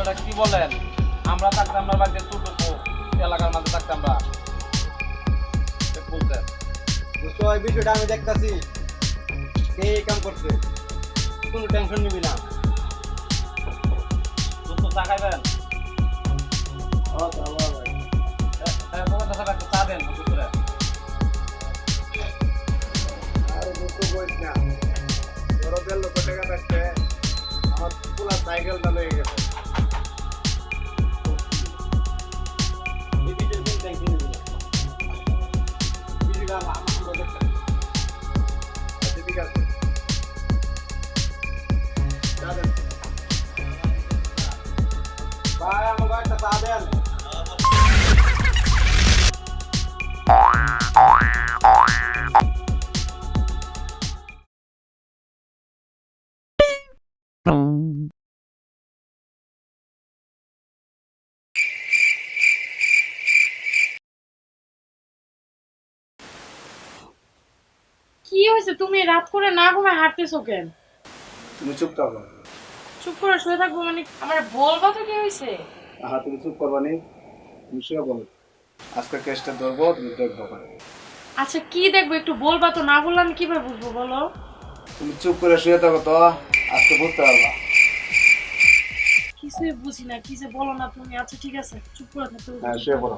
এটা কি বলেন? আমরা থাকতাম না বাড়িতে ছোট এলাকার মাঝে থাকতাম আমরা। বলতেন দোস্ত এই বিষয়টা আমি দেখতাছি। কে এই কাম করছে? কোনো টেনশন নিবি না। দোস্ত চা খাইবেন? আচ্ছা ঠিক আছে চা দেন। ভাই আমাকে একটা চা দেন কি হয়েছে? তুমি রাত করে না ঘুমায় হাঁটতেছো কেন? তুমি চুপ থাকো। চুপ করে শুয়ে থাকব মানে আমার বলবা তো কি হয়েছে? হ্যাঁ তুমি চুপ করবা নি। তুমি শুয়ে বলো আজকে কেসটা ধরবো তুমি দেখব। আচ্ছা কি দেখব? একটু বলবা তো না বললে আমি কীভাবে বুঝব বলো? তুমি চুপ করে শুয়ে থাকো তো আজকে বুঝতে পারবা। কিছুই বুঝি না কি যে বলো না তুমি? আচ্ছা ঠিক আছে চুপ করে হবে, হ্যাঁ, শুয়ে পড়ো।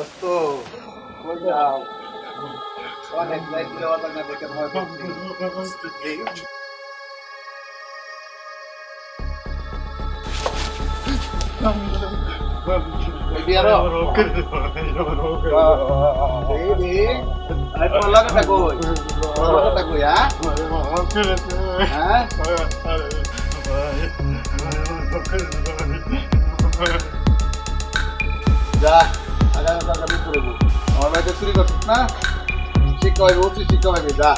থাকতে হবে। যাও। অনেক লাইট দেওয়া না দেখে ভয় পাচ্ছি। Baby, আমার মেয়েটা চুরি করছিস না? শিক্ষা হবে উচিত শিক্ষা হবে যা।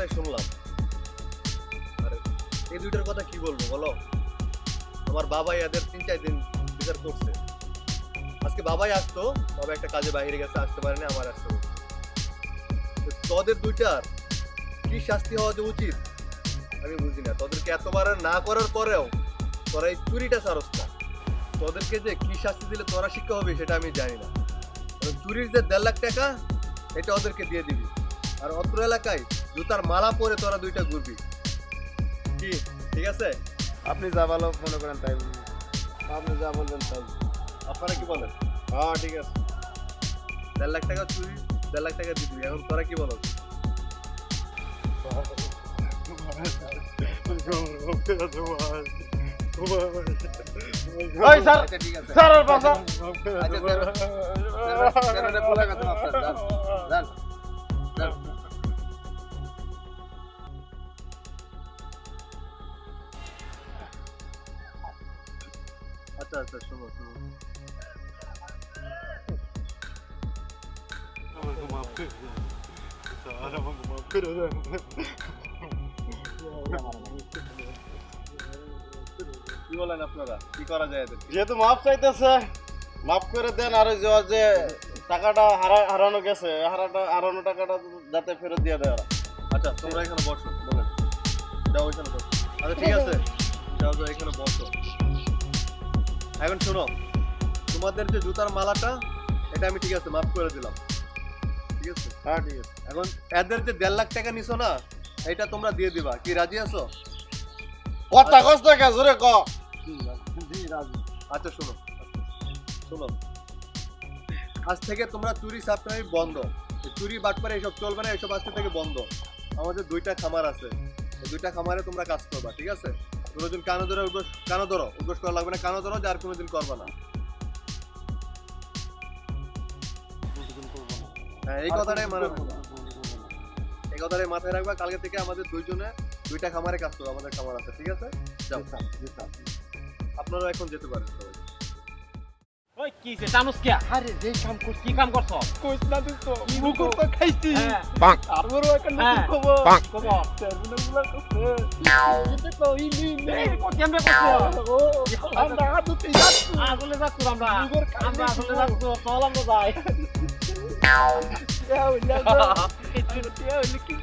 কথাই শুনলাম। আর, এই দুইটার কথা কি বলব বলো? আমার বাবাই এদের তিন চার দিন বিচার করছে। আজকে বাবাই আসতো, তবে একটা কাজে বাইরে গেছে, আসতে পারেনি, আমার আসতে তোদের দুইটার কি শাস্তি হওয়া যে উচিত, আমি বুঝি না। তোদেরকে এতবার না করার পরেও তোরা এই চুরিটা সারস না। তোদেরকে যে কি শাস্তি দিলে তোরা শিক্ষা হবে সেটা আমি জানি না। চুরির যে দেড় লাখ টাকা, এটা ওদেরকে দিয়ে দিবি। আর অত্র এলাকায় জুতার মালা পরে তোরা দুইটা ঘুরবি কি ঠিক আছে আপনি যা ভালো মনে করেন তাই বলুন। আপনি যা বলবেন তাই আপনারা কি বলেন হ্যাঁ ঠিক আছে দেড় লাখ টাকা চুরি দেড় লাখ টাকা দিবি এখন তোরা কি বলো স্যার আচ্ছা ঠিক আছে স্যার আচ্ছা আচ্ছা শোনো শোনো কি বলেন আপনারা? কি করা যায় যেহেতু চাইতেছে মাফ করে দেন আর যে টাকাটা হারা হারানো গেছে হারাটা হারানো টাকাটা যাতে ফেরত দিয়ে দেয় আচ্ছা তোমরা এখানে বসো বলেন। যাও এখানে বসো। আচ্ছা ঠিক আছে। যাও যাও এখানে বসো। এখন শোনো তোমাদের যে জুতার মালাটা এটা আমি ঠিক আছে মাফ করে দিলাম। ঠিক আছে? হ্যাঁ ঠিক আছে। এখন এদের যে দেড় লাখ টাকা নিছো না এটা তোমরা দিয়ে দিবা। কি রাজি আছো? কথা কষ্ট কে জোরে ক। আচ্ছা শোনো। শোনো। আজ থেকে তোমরা চুরি সাপ্তাহিক বন্ধ। চুরি বাটপারে এইসব চলবে না এইসব আজকে থেকে বন্ধ। আমাদের দুইটা খামার আছে। দুইটা খামারে তোমরা কাজ করবা ঠিক আছে? কোনোদিন কানো ধরে উদ্বোস কানো ধরো উদ্বোস করা লাগবে না কানো ধরো যে আর কোনোদিন করবে না। হ্যাঁ এই কথাটাই মানে এই কথাটাই মাথায় রাখবা কালকে থেকে আমাদের দুইজনে দুইটা খামারে কাজ করব আমাদের খামার আছে ঠিক আছে? আপনারা এখন যেতে পারেন সবাই। ওই কি সে জানোস কে? আরে যেই কাম করছি। কি কাম করছ? কইছ না তুই তো। মুকুর তো খাইছি। হ্যাঁ। আর বড় একটা হ্যাঁ। নতুন খবর খবর। সেগুলো গুলা করছে। এটা তো ইলি ইলি। এই কো করছ? ও আমরা আদতে যাচ্ছি। আসলে যাচ্ছ আমরা। নিজের কাজ আমরা আসলে যাচ্ছ চল আমরা যাই। ইয়া হইলা টিয়া কি